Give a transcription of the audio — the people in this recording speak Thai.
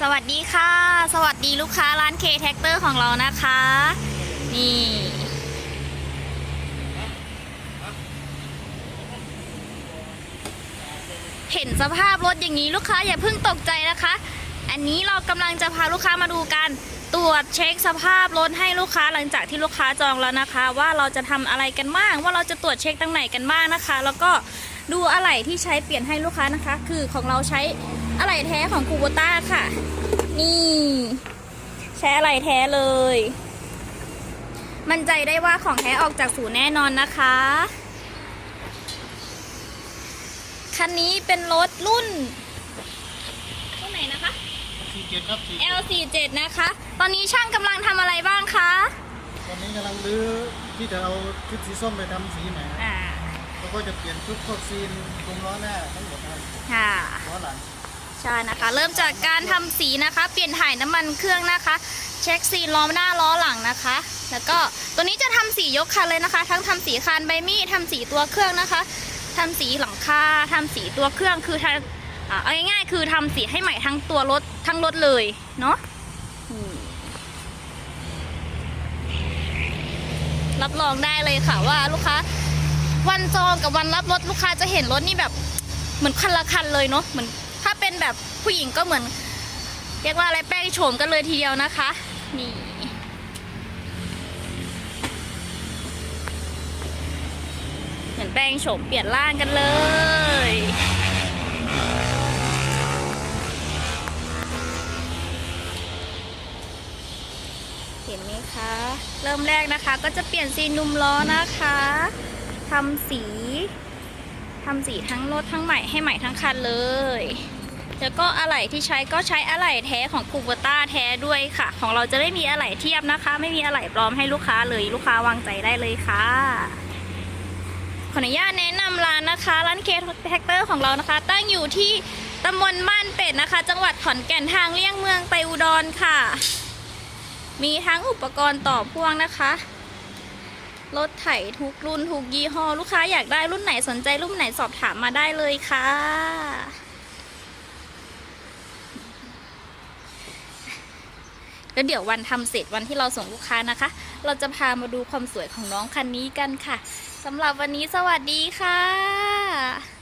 สวัสดีค่ะ สวัสดีลูกค้าร้านเคแท็กเตอร์ของเรานะคะ นี่ เห็นสภาพรถอย่างนี้ลูกค้าอย่าเพิ่งตกใจนะคะ อันนี้เรากำลังจะพาลูกค้ามาดูการตรวจเช็คสภาพรถให้ลูกค้าหลังจากที่ลูกค้าจองแล้วนะคะ ว่าเราจะทำอะไรกันบ้าง ว่าเราจะตรวจเช็คตรงไหนกันบ้างนะคะ แล้วก็ดูอะไหล่ที่ใช้เปลี่ยนให้ลูกค้านะคะ คือของเราใช้ อะไหล่แท้ของคูโบต้าค่ะ นี่ใช้อะไหล่แท้เลย มั่นใจได้ว่าของแท้ออกจากศูนย์แน่นอนนะคะ คันนี้เป็นรถรุ่นรุ่นไหนนะคะสี่เจ็ดครับสี่ L47 นะคะ ตอนนี้ช่างกำลังทำอะไรบ้างคะ ตอนนี้กำลังรื้อที่จะเอาชุดสีส้มไปทำสีใหม่ครับอ่าแล้วก็จะเปลี่ยนชุดพวกซีนตรงล้อหน้าทั้งหมดนะครับค่ะล้อหลัง ใช่นะคะ เริ่มจากการทำสีนะคะ เปลี่ยนถ่ายน้ำมันเครื่องนะคะ เช็คซีนล้อหน้าล้อหลังนะคะ แล้วก็ตัวนี้จะทำสียกคันเลยนะคะ ทั้งทำสีคานใบมีดทำสีตัวเครื่องนะคะทำสีหลังคาทำสีตัวเครื่องคือทำอ่าเอาง่ายๆคือทำสีให้ใหม่ทั้งตัวรถทั้งรถเลยเนาะรับรองได้เลยค่ะว่าลูกค้าวันจองกับวันรับรถลูกค้าจะเห็นรถนี่แบบเหมือนคันละคันเลยเนาะเหมือน ถ้าเป็นแบบผู้หญิงก็เหมือน เรียกว่าอะไรแป้งโฉมกันเลยทีเดียวนะคะ นี่เหมือนแป้งโฉมเปลี่ยนร่างกันเลยเห็นไหมคะ เริ่มแรกนะคะก็จะเปลี่ยนซีนนุมล้อนะคะทำสีทำสีทั้งรถทั้งใหม่ให้ใหม่ทั้งคันเลย แล้วก็อะไหล่ที่ใช้ก็ใช้อะไหล่แท้ของคูเบต้าแท้ด้วยค่ะ ของเราจะไม่มีอะไหล่เทียบนะคะ ไม่มีอะไหล่ปลอมให้ลูกค้าเลยลูกค้าวางใจได้เลยค่ะขออนุญาตแนะนำร้านนะคะร้านเคแท็กเตอร์ของเรานะคะ ตั้งอยู่ที่ตำบลบ้านเป็ดนะคะ จังหวัดขอนแก่นทางเลี่ยงเมืองไปอุดรค่ะ มีทั้งอุปกรณ์ต่อพ่วงนะคะรถไถทุกรุ่นทุกยี่ห้อ ลูกค้าอยากได้รุ่นไหนสนใจรุ่นไหนสอบถามมาได้เลยค่ะ แล้วเดี๋ยววันทำเสร็จวันที่เราส่งลูกค้านะคะ เราจะพามาดูความสวยของน้องคันนี้กันค่ะสำหรับวันนี้สวัสดีค่ะ